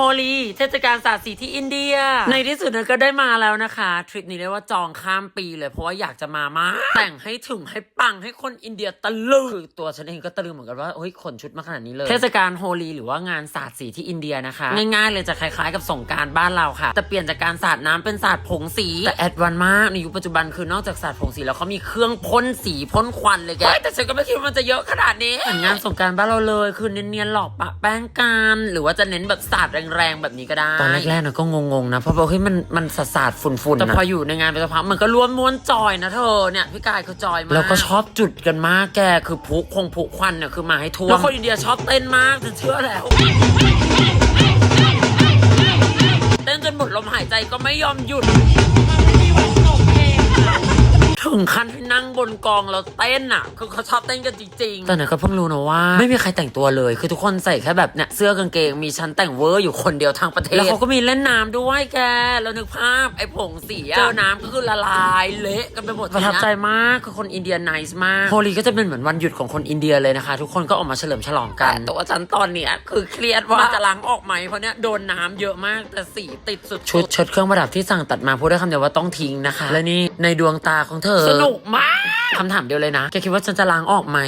โฮลีเทศกาลศาสตร์สีที่อินเดีย ในที่สุดนั้นก็ได้มาแล้วนะคะ ทริปนี้เรียกว่าจองข้ามปีเลยเพราะว่าอยากจะมามากแต่งให้ถึงให้ปังให้คนอินเดียตะลึงคือตัวฉันเองก็ตะลึงเหมือนกันว่าเฮ้ยขนชุดมาขนาดนี้เลย เทศกาลโฮลีหรือว่างานศาสตร์สีที่อินเดียนะคะ ง่ายๆเลยจะคล้ายๆกับสงกรารบ้านเราค่ะแต่เปลี่ยนจากการสาดน้ำเป็นสาดผงสีแต่แอดวานซ์มากในยุคปัจจุบันคือนอกจากสาดผงสีแล้วเขามีเครื่องพ่นสีพ่นควันเลยแกเฮ้ยแต่ฉันก็ไม่คิดว่ามันจะเยอะขนาดนี้เหมือนงานสงกรารบ้านเราเลยคือเนียนๆหลอกปะแป้งกันหรือว่าจะเน้นแบบสาดแรงๆแบบนี้ก็ได้ตอนแรกๆนะก็งงๆนะเพราะว่าเฮ้ยมันมันสาดสาดๆฝุ่นๆแต่พออยู่ในงานไปสักพักมันก็ร่วมม้วนจอยนะเธอเนี่ยพี่กายเขาจอยมากแล้วก็ชอบจุดกันมากแกคือพุคงพุควันเนี่ยคือมาให้ทั่วแล้วคนอินเดียชอบเต้นมากฉันเชื่อแล้วเต้นจนหมดลมหายใจก็ไม่ยอมหยุดถึงขั้ นที่นั่งบนกองแล้วเต้นอะคือเขาชอบเต้นกันจริงๆแต่เนี่ยก็เพิ่งรู้นะว่า ไม่มีใครแต่งตัวเลย คือทุกคนใส่แค่แบบเนี่ยเสื้อกางเกงมีชั้นแต่งเวอร์อยู่คนเดียวทางประเทศแล้วเขาก็มีเล่นน้ำด้วยแกแล้วนึกภาพไอ้ผงสีอะเจอน้ำก็คือละลายเละกันไปหมดประทับใจมากคือคนอินเดียน i c e มากโฮลีก็จะเป็นเหมือนวันหยุดของคนอินเดียเลยนะคะ ทุกคนก็ออกมาเฉลิมฉลองกันแต่ว่าฉันตอนเนี้ยคือเครียดว่าจะล้างออกไหมเพราะเนี้ยโดนน้ำเยอะมากแต่สีติดสุดชุดชุดเครื่องประดับที่สั่งตัดมาพูดได้คำเดียวว่าต้องทิ้งนะคะ และนี่ในดวงตาของเธอสนุกมากคำถามเดียวเลยนะ แกคิดว่าฉันจะล้างออกไหม